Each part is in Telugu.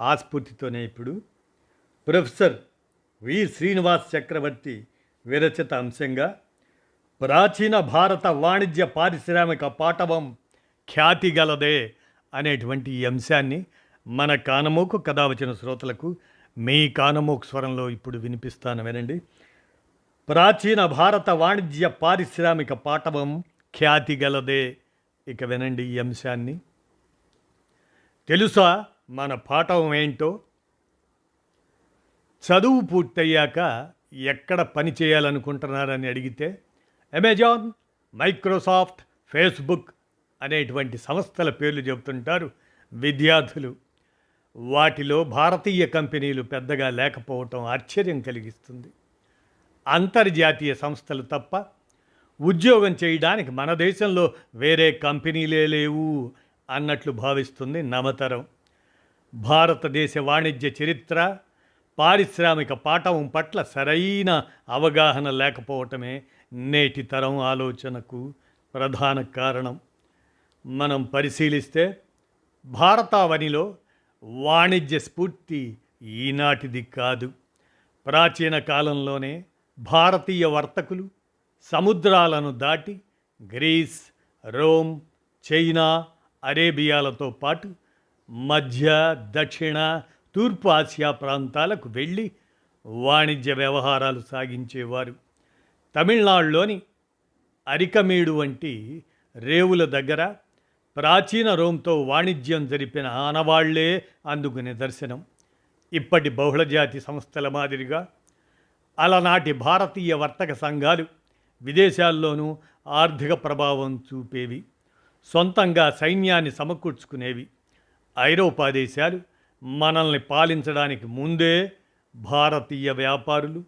ఆస్ఫూర్తితోనే ఇప్పుడు ప్రొఫెసర్ వి శ్రీనివాస్ చక్రవర్తి విరచిత అంశంగా ప్రాచీన భారత వాణిజ్య పారిశ్రామిక పాటవం ఖ్యాతి గలదే అనేటువంటి ఈ అంశాన్ని మన కానమోకు కథ వచ్చిన శ్రోతలకు మీ కానమోకు స్వరంలో ఇప్పుడు వినిపిస్తాను వినండి. ప్రాచీన భారత వాణిజ్య పారిశ్రామిక పాటవం ఖ్యాతి గలదే ఇక వినండి ఈ అంశాన్ని. తెలుసా? మన పాఠం ఏంటో? చదువు పూర్తయ్యాక ఎక్కడ పని చేయాలనుకుంటున్నారని అడిగితే అమెజాన్ మైక్రోసాఫ్ట్ ఫేస్బుక్ అనేటువంటి సంస్థల పేర్లు చెబుతుంటారు విద్యార్థులు. వాటిలో భారతీయ కంపెనీలు పెద్దగా లేకపోవటం ఆశ్చర్యం కలిగిస్తుంది. అంతర్జాతీయ సంస్థలు తప్ప ఉద్యోగం చేయడానికి మన దేశంలో వేరే కంపెనీలే లేవు అన్నట్లు భావిస్తుంది నవతరం. భారతదేశ వాణిజ్య చరిత్ర పారిశ్రామిక పాఠం పట్ల సరైన అవగాహన లేకపోవటమే నేటి తరం ఆలోచనకు ప్రధాన కారణం. మనం పరిశీలిస్తే భారతావనిలో వాణిజ్య స్ఫూర్తి ఈనాటిది కాదు. ప్రాచీన కాలంలోనే భారతీయ వర్తకులు సముద్రాలను దాటి గ్రీస్ రోమ్ చైనా అరేబియాలతో పాటు మధ్య దక్షిణ తూర్పు ఆసియా ప్రాంతాలకు వెళ్ళి వాణిజ్య వ్యవహారాలు సాగించేవారు. తమిళనాడులోని అరికమేడు వంటి రేవుల దగ్గర ప్రాచీన రోమ్తో వాణిజ్యం జరిపిన ఆనవాళ్ళే అందుకు నిదర్శనం. ఇప్పటి బహుళజాతి సంస్థల మాదిరిగా అలనాటి భారతీయ వర్తక సంఘాలు విదేశాల్లోనూ ఆర్థిక ప్రభావం చూపేవి. సొంతంగా సైన్యాన్ని సమకూర్చుకునేవి. ఐరోపా దేశాలు మనల్ని పాలించడానికి ముందే భారతీయ వ్యాపారులు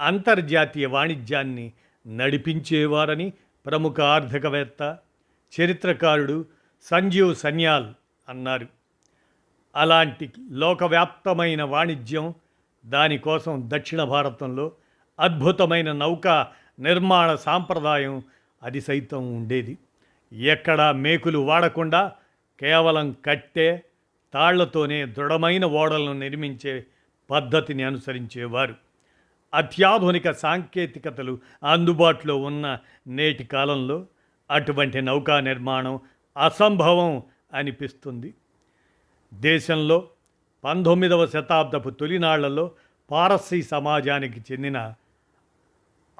అంతర్జాతీయ వాణిజ్యాన్ని నడిపించేవారని ప్రముఖ ఆర్థికవేత్త చరిత్రకారుడు సంజీవ్ సన్యాల్ అన్నారు. అలాంటి లోకవ్యాప్తమైన వాణిజ్యం దానికోసం దక్షిణ భారతంలో అద్భుతమైన నౌకా నిర్మాణ సాంప్రదాయం అది సైతం ఉండేది. ఎక్కడా మేకులు వాడకుండా కేవలం కట్టె తాళ్ళతోనే దృఢమైన ఓడలను నిర్మించే పద్ధతిని అనుసరించేవారు. అత్యాధునిక సాంకేతికతలు అందుబాటులో ఉన్న నేటి కాలంలో అటువంటి నౌకా నిర్మాణం అసంభవం అనిపిస్తుంది. దేశంలో పంతొమ్మిదవ శతాబ్దపు తొలినాళ్ళలో పారసీ సమాజానికి చెందిన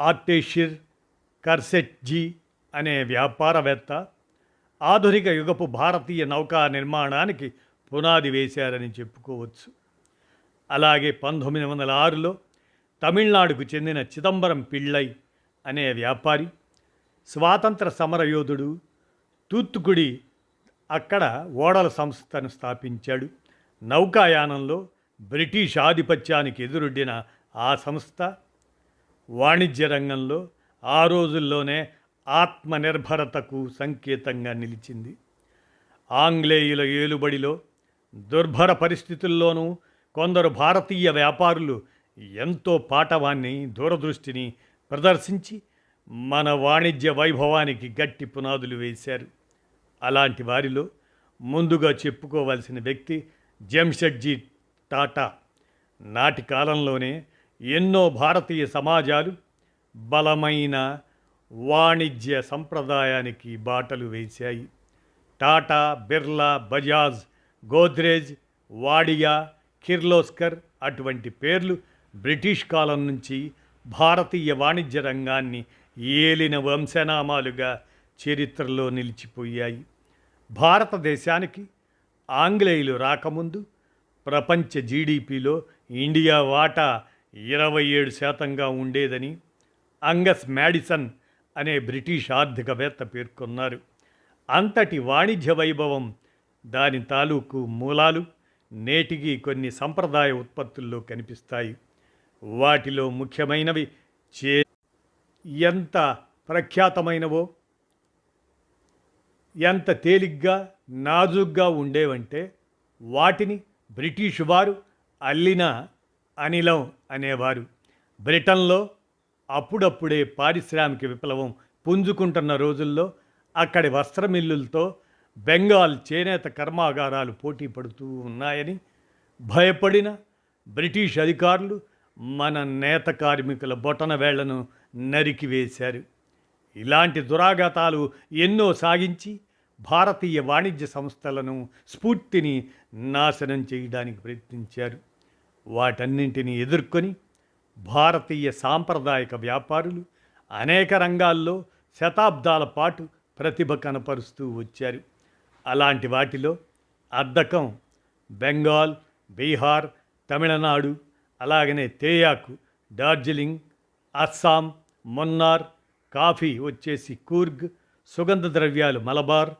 ఆర్టేషిర్ కర్సెట్జీ అనే వ్యాపారవేత్త ఆధునిక యుగపు భారతీయ నౌకా నిర్మాణానికి పునాది వేశారని చెప్పుకోవచ్చు. అలాగే పంతొమ్మిది వందల ఆరులో తమిళనాడుకు చెందిన చిదంబరం పిళ్ళై అనే వ్యాపారి స్వాతంత్ర సమరయోధుడు తూత్తుకుడి అక్కడ ఓడల సంస్థను స్థాపించాడు. నౌకాయానంలో బ్రిటిష్ ఆధిపత్యానికి ఎదురొడ్డిన ఆ సంస్థ వాణిజ్య రంగంలో ఆ రోజుల్లోనే ఆత్మనిర్భరతకు సంకేతంగా నిలిచింది. ఆంగ్లేయుల ఏలుబడిలో దుర్భర పరిస్థితుల్లోనూ కొందరు భారతీయ వ్యాపారులు ఎంతో పాటవాన్ని దూరదృష్టిని ప్రదర్శించి మన వాణిజ్య వైభవానికి గట్టి పునాదులు వేశారు. అలాంటి వారిలో ముందుగా చెప్పుకోవలసిన వ్యక్తి జంషెడ్జీ టాటా. నాటి కాలంలోనే ఎన్నో భారతీయ సమాజాలు బలమైన వాణిజ్య సంప్రదాయానికి బాటలు వేశాయి. టాటా బిర్లా బజాజ్ గోద్రేజ్ వాడియా కిర్లోస్కర్ అటువంటి పేర్లు బ్రిటిష్ కాలం నుంచి భారతీయ వాణిజ్య రంగాన్ని ఏలిన వంశనామాలుగా చరిత్రలో నిలిచిపోయాయి. భారతదేశానికి ఆంగ్లేయులు రాకముందు ప్రపంచ జీడిపిలో ఇండియా వాటా ఇరవై ఏడు శాతంగా ఉండేదని అంగస్ మ్యాడిసన్ అనే బ్రిటిష్ ఆర్థికవేత్త పేర్కొన్నారు. అంతటి వాణిజ్య వైభవం దాని తాలూకు మూలాలు నేటికి కొన్ని సంప్రదాయ ఉత్పత్తుల్లో కనిపిస్తాయి. వాటిలో ముఖ్యమైనవి చే ఎంత ప్రఖ్యాతమైనవో ఎంత తేలిగ్గా నాజుగ్గా ఉండేవంటే వాటిని బ్రిటిష్ వారు అల్లిన అనిలం అనేవారు. బ్రిటన్లో అప్పుడప్పుడే పారిశ్రామిక విప్లవం పుంజుకుంటున్న రోజుల్లో అక్కడి వస్త్రమిల్లులతో బెంగాల్ చేనేత కర్మాగారాలు పోటీ పడుతూ ఉన్నాయని భయపడిన బ్రిటిష్ అధికారులు మన నేత కార్మికుల బొటన వేళ్ళను నరికివేశారు ఇలాంటి దురాఘాతాలు ఎన్నో సాగించి భారతీయ వాణిజ్య సంస్థలను స్ఫూర్తిని నాశనం చేయడానికి ప్రయత్నించారు. వాటన్నింటినీ ఎదుర్కొని భారతీయ సాంప్రదాయక వ్యాపారులు అనేక రంగాల్లో శతాబ్దాల పాటు ప్రతిభ కనపరుస్తూ వచ్చారు. అలాంటి వాటిలో అద్దకం బెంగాల్ బీహార్ తమిళనాడు అలాగనే తేయాకు డార్జిలింగ్ అస్సాం మొన్నార్ కాఫీ వచ్చేసి కూర్గ్ సుగంధ ద్రవ్యాలు మలబార్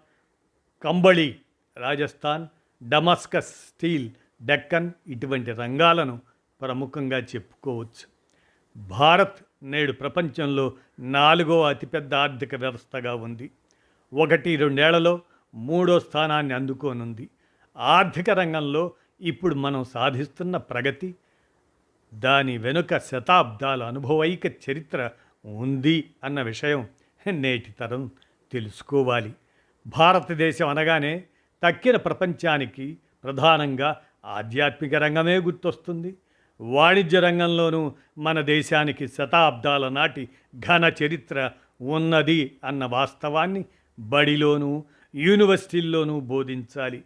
కంబళి రాజస్థాన్ డమస్కస్ స్టీల్ డెక్కన్ ఇటువంటి రంగాలను ప్రముఖంగా చెప్పుకోవచ్చు. భారత్ నేడు ప్రపంచంలో నాలుగో అతిపెద్ద ఆర్థిక వ్యవస్థగా ఉంది. ఒకటి రెండేళ్ళలో మూడో స్థానాన్ని అందుకోనుంది. ఆర్థిక రంగంలో ఇప్పుడు మనం సాధిస్తున్న ప్రగతి దాని వెనుక శతాబ్దాల అనుభవైక చరిత్ర ఉంది అన్న విషయం నేటి తరం తెలుసుకోవాలి. భారతదేశం అనగానే తక్కిన ప్రపంచానికి ప్రధానంగా ఆధ్యాత్మిక రంగమే గుర్తొస్తుంది. వాణిజ్య రంగంలోనూ మన దేశానికి శతాబ్దాల నాటి ఘన చరిత్ర ఉన్నది అన్న వాస్తవాన్ని బడిలోనూ యూనివర్సిటీల్లోనూ బోధించాలి.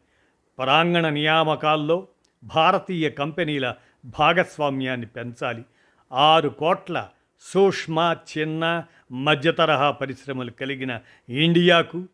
ప్రాంగణ నియామకాల్లో భారతీయ కంపెనీల భాగస్వామ్యాన్ని పెంచాలి. ఆరు కోట్ల సూక్ష్మ చిన్న మధ్యతరహా పరిశ్రమలు కలిగిన ఇండియాకు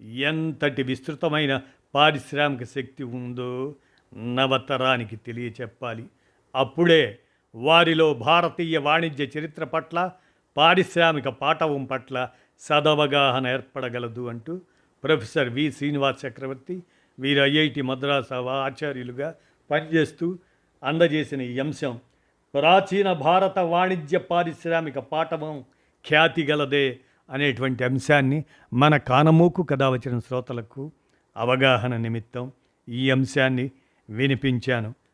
ఎంతటి విస్తృతమైన పారిశ్రామిక శక్తి ఉందో నవతరానికి తెలియచెప్పాలి. అప్పుడే వారిలో భారతీయ వాణిజ్య చరిత్ర పట్ల పారిశ్రామిక పాఠవం పట్ల సదవగాహన ఏర్పడగలదు అంటూ ప్రొఫెసర్ వి. శ్రీనివాస్ చక్రవర్తి వీరు ఐఐటి మద్రాస ఆచార్యులుగా పనిచేస్తూ అందజేసిన ఈ అంశం. ప్రాచీన భారత వాణిజ్య పారిశ్రామిక పాఠవం ఖ్యాతి గలదే అనేటువంటి అంశాన్ని మన కానమూకు కథ వచ్చిన శ్రోతలకు అవగాహన నిమిత్తం ఈ అంశాన్ని వినిపించాను.